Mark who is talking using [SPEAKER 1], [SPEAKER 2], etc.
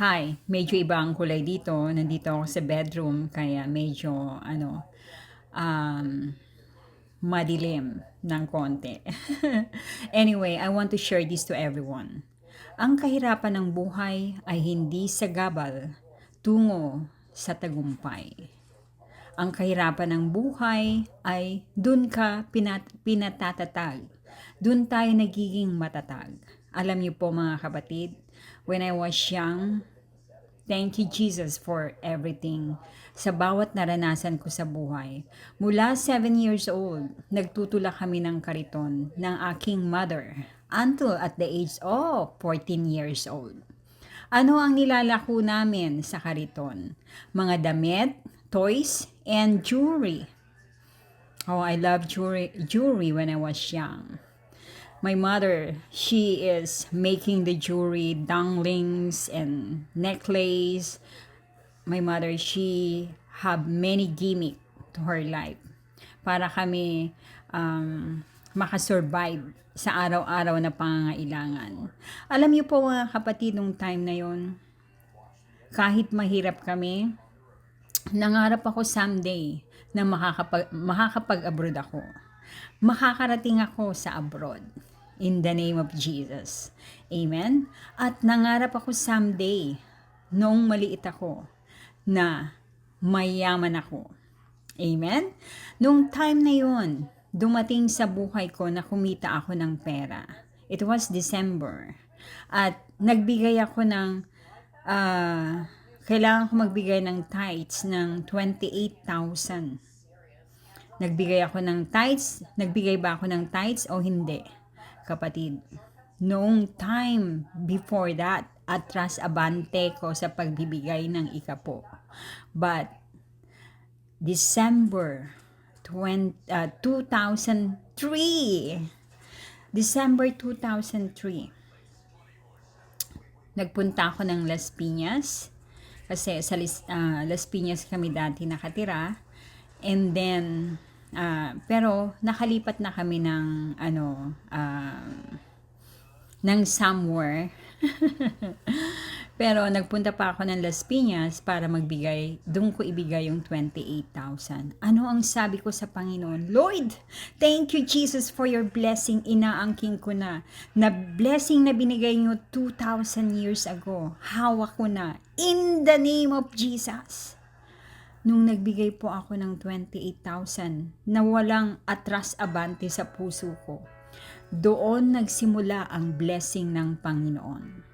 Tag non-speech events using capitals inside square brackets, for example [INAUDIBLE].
[SPEAKER 1] Hi, medyo iba ang kulay dito. Nandito ako sa bedroom kaya medyo ano um madilim ng konti. [LAUGHS] anyway, I want to share this to everyone. Ang kahirapan ng buhay ay hindi sagabal tungo sa tagumpay. Ang kahirapan ng buhay ay dun ka pinat- pinatatatag. Dun tayo nagiging matatag. Alam niyo po mga kapatid, when I was young, thank you Jesus for everything. Sa bawat naranasan ko sa buhay. Mula 7 years old, nagtutula kami ng kariton ng aking mother until at the age of 14 years old. Ano ang nilalako namin sa kariton? Mga damit, toys, and jewelry. Oh, I love jewelry, jewelry when I was young. My mother, she is making the jewelry, danglings, and necklace. My mother, she have many gimmick to her life para kami um, makasurvive sa araw-araw na pangangailangan. Alam niyo po mga kapatid, nung time na yon, kahit mahirap kami, nangarap ako someday na makakapag, makakapag-abroad ako. Makakarating ako sa abroad. In the name of Jesus. Amen? At nangarap ako someday, noong maliit ako, na mayaman ako. Amen? Nung time na yon, dumating sa buhay ko na kumita ako ng pera. It was December. At nagbigay ako ng, ah, kailangan ko magbigay ng tithes ng 28,000. Nagbigay ako ng tithes, nagbigay ba ako ng tithes o hindi? Kapatid, noong time before that, atras abante ko sa pagbibigay ng ikapo. But, December 20, uh, 2003, December 2003, nagpunta ako ng Las Piñas kasi sa ah, Las Piñas kami dati nakatira. And then ah, pero nakalipat na kami ng ano ah, ng somewhere [LAUGHS] pero nagpunta pa ako ng Las Piñas para magbigay, doon ko ibigay yung 28,000. Ano ang sabi ko sa Panginoon? Lord, thank you Jesus for your blessing. Inaangking ko na. Na blessing na binigay nyo 2,000 years ago. Hawak ko na. In the name of Jesus. Nung nagbigay po ako ng 28,000 na walang atras abante sa puso ko, doon nagsimula ang blessing ng Panginoon.